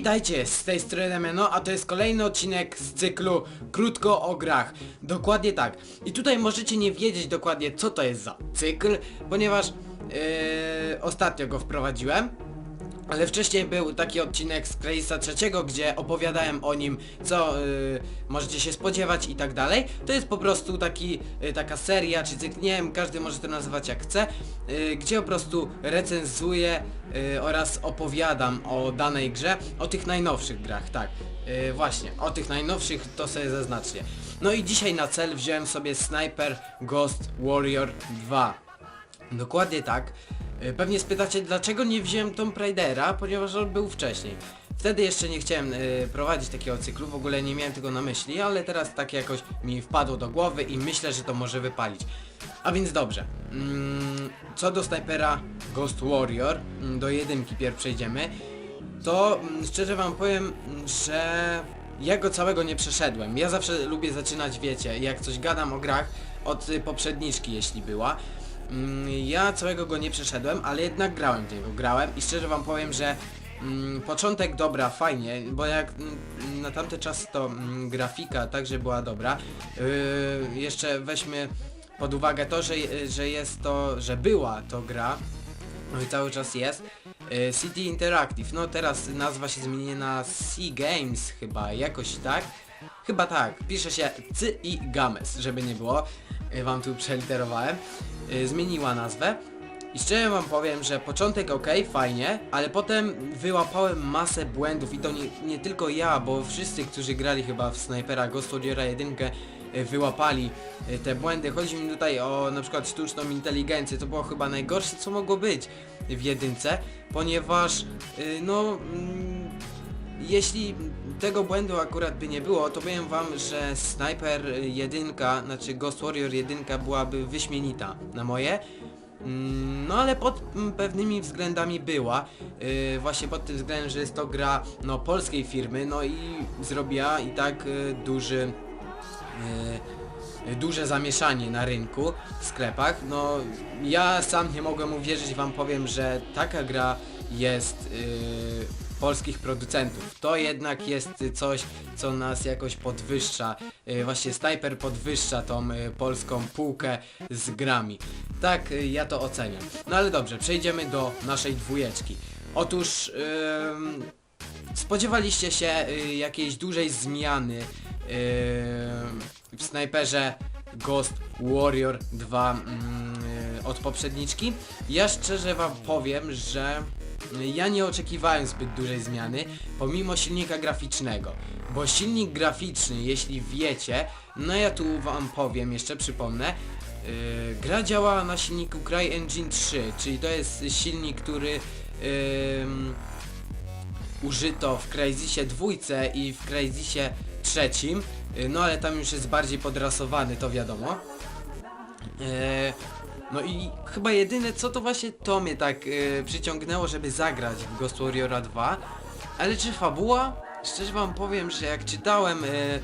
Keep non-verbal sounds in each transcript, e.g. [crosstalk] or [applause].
Witajcie, z tej strony Damiano, a to jest kolejny odcinek z cyklu Krótko o grach. Dokładnie tak. I tutaj możecie nie wiedzieć dokładnie co to jest za cykl, ponieważ yy, ostatnio go wprowadziłem. Ale wcześniej był taki odcinek z Crazysa trzeciego, gdzie opowiadałem o nim, co y, możecie się spodziewać i tak dalej. To jest po prostu taki, y, taka seria, czy cykl, nie wiem, każdy może to nazywać jak chce, y, gdzie po prostu recenzuję oraz opowiadam o danej grze, o tych najnowszych grach, tak. Właśnie, o tych najnowszych to sobie zaznaczcie. No i dzisiaj na cel wziąłem sobie Sniper Ghost Warrior 2. Dokładnie tak. Y, Pewnie spytacie, dlaczego nie wziąłem Tomb Raidera, ponieważ on był wcześniej. Wtedy jeszcze nie chciałem y, prowadzić takiego cyklu, w ogóle nie miałem tego na myśli, ale teraz tak jakoś mi wpadło do głowy i myślę, że to może wypalić. A więc dobrze. Mm, co do snajpera Ghost Warrior, mm, do jedynki pierw przejdziemy, to mm, szczerze wam powiem, mm, że ja go całego nie przeszedłem. Ja zawsze lubię zaczynać, wiecie, jak coś gadam o grach od y, poprzedniczki, jeśli była. Mm, Ja całego go nie przeszedłem, ale jednak grałem w niego, grałem i szczerze wam powiem, że mm, początek dobra, fajnie, bo jak mm, na tamten czas to mm, grafika także była dobra. Yy, jeszcze weźmy pod uwagę to, że, że jest to, że była to gra, i cały czas jest. Yy, City Interactive, no teraz nazwa się zmieni na Sea Games chyba, jakoś tak. Chyba tak, pisze się C i Games, żeby nie było. Yy, wam tu przeliterowałem. Yy, zmieniła nazwę. I szczerze wam powiem, że początek ok, fajnie, ale potem wyłapałem masę błędów i to nie, nie tylko ja, bo wszyscy, którzy grali chyba w Snipera Ghost Warriora 1 y, wyłapali y, te błędy. Chodzi mi tutaj o na przykład sztuczną inteligencję, to było chyba najgorsze co mogło być w jedynce, ponieważ y, no mm, jeśli tego błędu akurat by nie było, to powiem wam, że Sniper 1, znaczy Ghost Warrior 1 byłaby wyśmienita na moje. Mm, No ale pod pewnymi względami była, yy, właśnie pod tym względem, że jest to gra no, polskiej firmy, no i zrobiła i tak yy, duży, yy, duże zamieszanie na rynku, w sklepach. No ja sam nie mogłem uwierzyć, wam powiem, że taka gra jest yy, polskich producentów. To jednak jest coś, co nas jakoś podwyższa. Y, Właśnie Sniper podwyższa tą y, polską półkę z grami. Tak y, ja to oceniam. No ale dobrze, przejdziemy do naszej dwójeczki. Otóż ym, spodziewaliście się jakiejś dużej zmiany w snajperze Ghost Warrior 2 mm, od poprzedniczki. Ja szczerze wam powiem, że ja nie oczekiwałem zbyt dużej zmiany, pomimo silnika graficznego. Bo silnik graficzny, jeśli wiecie, no ja tu wam powiem, jeszcze przypomnę, yy, gra działa na silniku CryEngine 3, czyli to jest silnik, który yy, użyto w Crysisie dwójce i w Crysisie trzecim, yy, no ale tam już jest bardziej podrasowany, to wiadomo. Yy, no i chyba jedyne co to właśnie to mnie tak yy, przyciągnęło, żeby zagrać w Ghost Warriora 2. Ale czy fabuła? Szczerze wam powiem, że jak czytałem yy,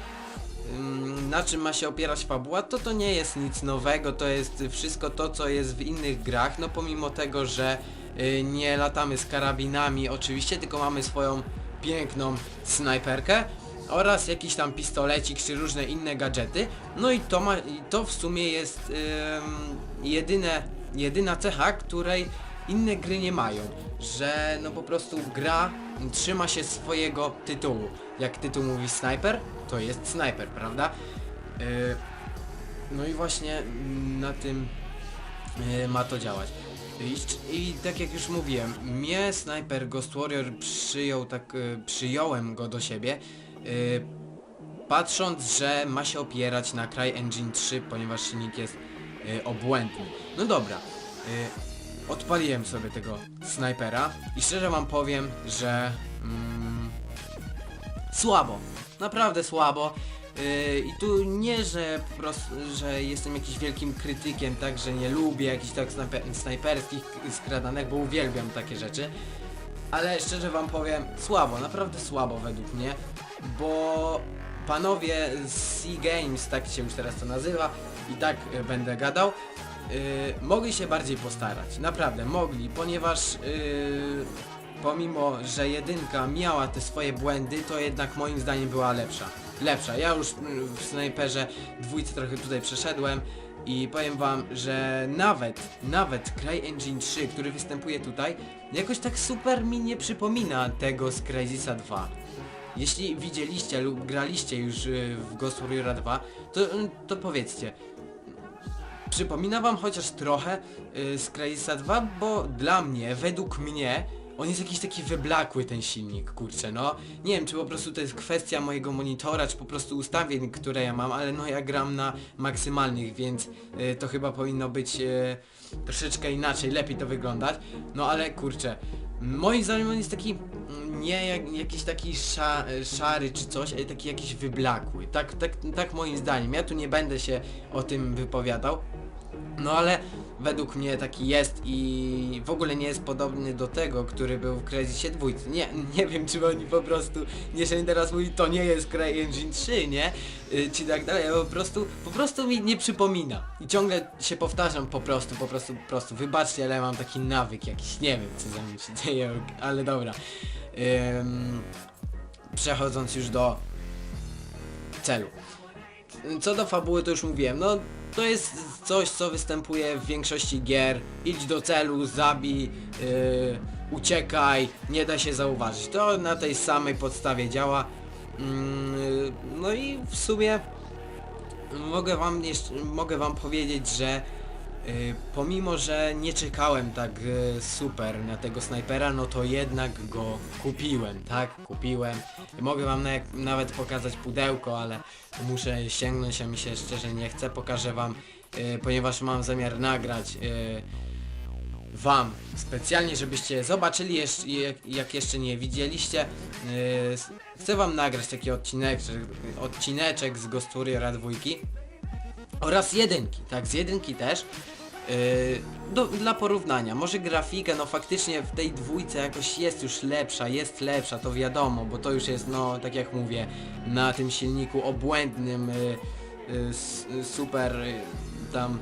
na czym ma się opierać fabuła, to to nie jest nic nowego, to jest wszystko to, co jest w innych grach, no pomimo tego, że yy, nie latamy z karabinami oczywiście, tylko mamy swoją piękną snajperkę oraz jakiś tam pistolecik czy różne inne gadżety. No i to, ma, i to w sumie jest ym, jedyne, jedyna cecha, której inne gry nie mają. Że no po prostu gra trzyma się swojego tytułu. Jak tytuł mówi Sniper, to jest Sniper, prawda? Yy, no i właśnie na tym yy, ma to działać. I, I tak jak już mówiłem, mnie Sniper Ghost Warrior przyjął tak, y, przyjąłem go do siebie, patrząc, że ma się opierać na CryEngine 3, ponieważ silnik jest y, obłędny. No dobra, y, odpaliłem sobie tego snajpera i szczerze wam powiem, że mm, słabo, naprawdę słabo. I tu nie, że po prostu, że jestem jakimś wielkim krytykiem, tak, że nie lubię jakichś tak snajper snajperskich skradanek, bo uwielbiam takie rzeczy. Ale szczerze wam powiem, słabo, naprawdę słabo według mnie, bo panowie z Sea Games, tak się już teraz to nazywa, i tak y, będę gadał, yy, mogli się bardziej postarać, naprawdę mogli, ponieważ yy, pomimo, że jedynka miała te swoje błędy, to jednak moim zdaniem była lepsza. Lepsza. Ja już mm, w snajperze dwójce trochę tutaj przeszedłem i powiem wam, że nawet, nawet CryEngine 3, który występuje tutaj, jakoś tak super mi nie przypomina tego z Crysisa 2. Jeśli widzieliście lub graliście już y, w Ghost Warrior 2, to, y, to powiedzcie, przypomina wam chociaż trochę y, z Crysisa 2, bo dla mnie, według mnie, on jest jakiś taki wyblakły ten silnik, kurczę, no. Nie wiem, czy po prostu to jest kwestia mojego monitora, czy po prostu ustawień, które ja mam, ale no ja gram na maksymalnych, więc y, to chyba powinno być y, troszeczkę inaczej, lepiej to wyglądać. No ale kurczę, moim zdaniem on jest taki mm, nie jak, jakiś taki sza, szary czy coś, ale taki jakiś wyblakły. Tak, tak, tak moim zdaniem. Ja tu nie będę się o tym wypowiadał. No ale według mnie taki jest i w ogóle nie jest podobny do tego, który był w Crysisie 2. Nie, nie wiem czy oni po prostu, nie się teraz mówi, to nie jest CryEngine 3, nie? Y, czy tak dalej, po prostu, po prostu mi nie przypomina. I ciągle się powtarzam po prostu, po prostu, po prostu. Wybaczcie, ale mam taki nawyk jakiś, nie wiem co ze mną się dzieje, ale dobra. Ym, przechodząc już do celu. Co do fabuły to już mówiłem, no to jest coś co występuje w większości gier. Idź do celu, zabij, yy, uciekaj, nie da się zauważyć. To na tej samej podstawie działa. Mm, no i w sumie mogę wam jeszcze, mogę wam powiedzieć, że pomimo, że nie czekałem tak y, super na tego snajpera, no to jednak go kupiłem, tak? Kupiłem. Mogę wam na, nawet pokazać pudełko, ale muszę sięgnąć, a mi się szczerze nie chce. Pokażę wam, y, ponieważ mam zamiar nagrać y, wam specjalnie, żebyście zobaczyli jak, jeszcze nie widzieliście. Chcę wam nagrać taki odcinek, odcineczek z Ghost Warriora dwójki oraz jedynki, tak, z jedynki też. Yy, do, dla porównania, może grafika, no faktycznie w tej dwójce jakoś jest już lepsza, jest lepsza, to wiadomo, bo to już jest, no tak jak mówię, na tym silniku obłędnym, yy, yy, s- super yy, tam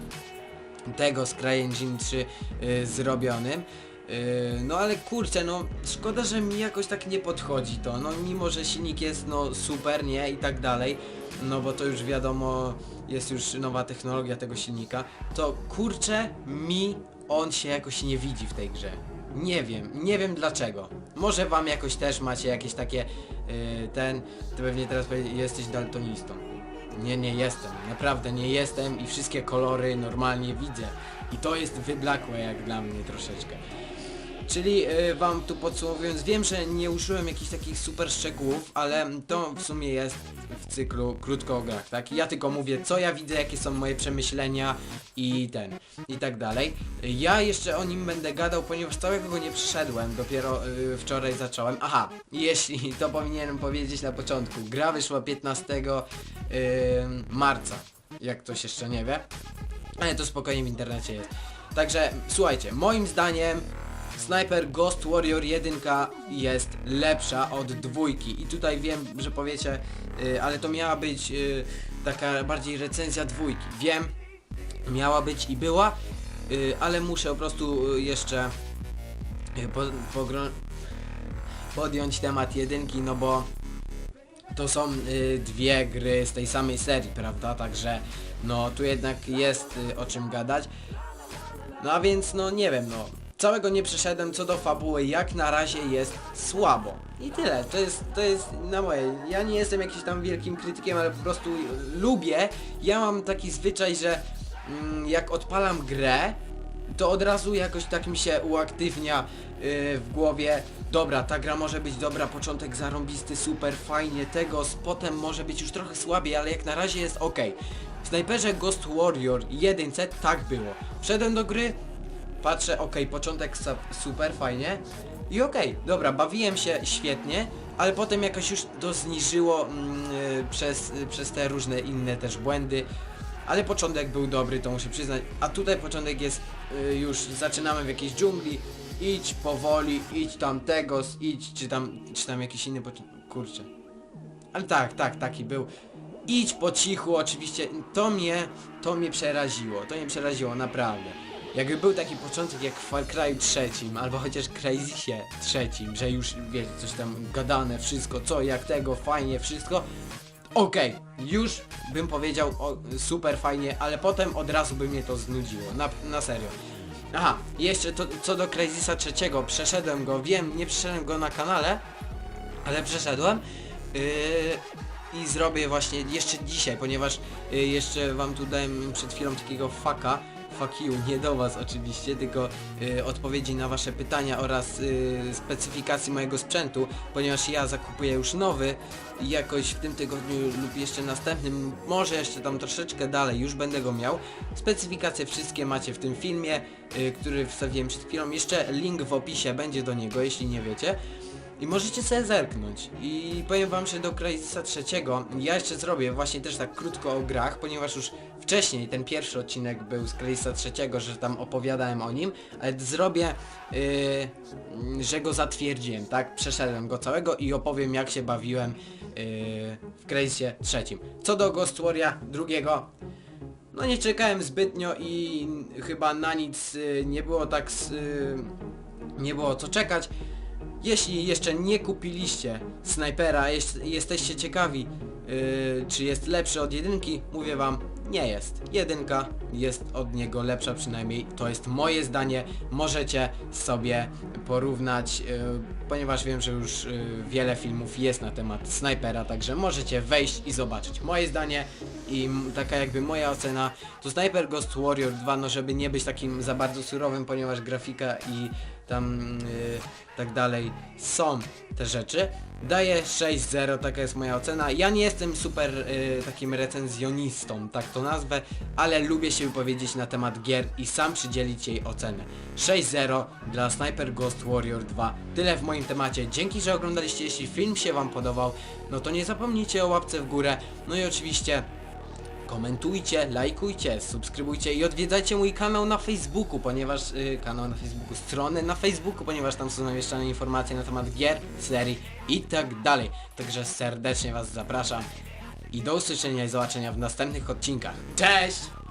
tego z CryEngine 3 y, zrobionym. Y, no ale kurczę, no szkoda, że mi jakoś tak nie podchodzi to, no mimo, że silnik jest no super, nie, i tak dalej, no bo to już wiadomo, jest już nowa technologia tego silnika, to kurczę, mi on się jakoś nie widzi w tej grze. Nie wiem, nie wiem dlaczego. Może wam jakoś też macie jakieś takie, y, ten, to pewnie teraz jesteś daltonistą. Nie, nie jestem. Naprawdę nie jestem i wszystkie kolory normalnie widzę. I to jest wyblakłe jak dla mnie troszeczkę. Czyli y, wam tu podsumowując, wiem, że nie użyłem jakichś takich super szczegółów, ale to w sumie jest w cyklu krótko o grach, tak? Ja tylko mówię, co ja widzę, jakie są moje przemyślenia i ten, i tak dalej. Ja jeszcze o nim będę gadał, ponieważ całego go nie przeszedłem, dopiero y, wczoraj zacząłem. Aha, jeśli [laughs] to powinienem powiedzieć na początku, gra wyszła 15 y, marca, jak ktoś jeszcze nie wie. Ale to spokojnie w internecie jest. Także słuchajcie, moim zdaniem Sniper Ghost Warrior 1 jest lepsza od dwójki i tutaj wiem, że powiecie, y, ale to miała być y, taka bardziej recenzja dwójki. Wiem, miała być i była, y, ale muszę po prostu y, jeszcze y, po, podjąć temat jedynki, no bo to są y, dwie gry z tej samej serii, prawda? Także no tu jednak jest y, o czym gadać. No a więc no nie wiem, no całego nie przeszedłem co do fabuły, jak na razie jest słabo. I tyle, to jest, to jest na moje. Ja nie jestem jakimś tam wielkim krytykiem, ale po prostu lubię. Ja mam taki zwyczaj, że mm, jak odpalam grę, to od razu jakoś tak mi się uaktywnia yy, w głowie dobra, ta gra może być dobra, początek zarąbisty, super, fajnie, tego, potem może być już trochę słabiej, ale jak na razie jest ok. W Snajperze Ghost Warrior 1 tak było. Wszedłem do gry, patrzę, ok, początek super, fajnie i okej, dobra, bawiłem się świetnie, ale potem jakoś już to zniżyło mm, y, przez, y, przez te różne inne też błędy. Ale początek był dobry, to muszę przyznać. A tutaj początek jest y, już zaczynamy w jakiejś dżungli. Idź powoli, idź tam tego, idź, czy tam, czy tam jakiś inny początek. Kurczę. Ale tak, tak, taki był. Idź po cichu, oczywiście. To mnie, to mnie przeraziło. To mnie przeraziło, naprawdę. Jakby był taki początek jak w Far Cry trzecim, albo chociaż Crazysie trzecim, że już wiecie, coś tam gadane, wszystko, co, jak tego, fajnie, wszystko. Okej, już bym powiedział o, super fajnie, ale potem od razu by mnie to znudziło, na, na serio. Aha, jeszcze to, co do Crazysa trzeciego, przeszedłem go, wiem, nie przeszedłem go na kanale, ale przeszedłem yy, i zrobię właśnie jeszcze dzisiaj, ponieważ yy, jeszcze wam tu dałem przed chwilą takiego faka, fuck you, nie do was oczywiście, tylko yy, odpowiedzi na wasze pytania oraz yy, specyfikacji mojego sprzętu, ponieważ ja zakupuję już nowy i jakoś w tym tygodniu lub jeszcze następnym, może jeszcze tam troszeczkę dalej, już będę go miał. Specyfikacje wszystkie macie w tym filmie, yy, który wstawiłem przed chwilą, jeszcze link w opisie będzie do niego, jeśli nie wiecie. I możecie sobie zerknąć. I powiem wam, że do Crysis trzeciego ja jeszcze zrobię właśnie też tak krótko o grach, ponieważ już wcześniej ten pierwszy odcinek był z Crysis trzeciego, że tam opowiadałem o nim, ale zrobię, yy, że go zatwierdziłem, tak? Przeszedłem go całego i opowiem jak się bawiłem yy, w Crysisie trzecim. Co do Ghost Warrior drugiego, no nie czekałem zbytnio i chyba na nic y, nie było tak s- y, nie było co czekać. Jeśli jeszcze nie kupiliście snajpera, jest, jesteście ciekawi yy, czy jest lepszy od jedynki, mówię wam, nie jest. Jedynka jest od niego lepsza przynajmniej, to jest moje zdanie, możecie sobie porównać, yy, ponieważ wiem, że już yy, wiele filmów jest na temat snajpera, także możecie wejść i zobaczyć. Moje zdanie i taka jakby moja ocena, to Sniper Ghost Warrior 2, no żeby nie być takim za bardzo surowym, ponieważ grafika i tam yy, tak dalej są te rzeczy. Daję 6-0, taka jest moja ocena. Ja nie jestem super yy, takim recenzjonistą, tak to nazwę, ale lubię się wypowiedzieć na temat gier i sam przydzielić jej ocenę. 6-0 dla Sniper Ghost Warrior 2. Tyle w moim temacie. Dzięki, że oglądaliście. Jeśli film się wam podobał, no to nie zapomnijcie o łapce w górę. No i oczywiście komentujcie, lajkujcie, subskrybujcie i odwiedzajcie mój kanał na Facebooku, ponieważ y, kanał na Facebooku, stronę na Facebooku, ponieważ tam są zamieszczane informacje na temat gier, serii i tak dalej. Także serdecznie was zapraszam i do usłyszenia i zobaczenia w następnych odcinkach. Cześć!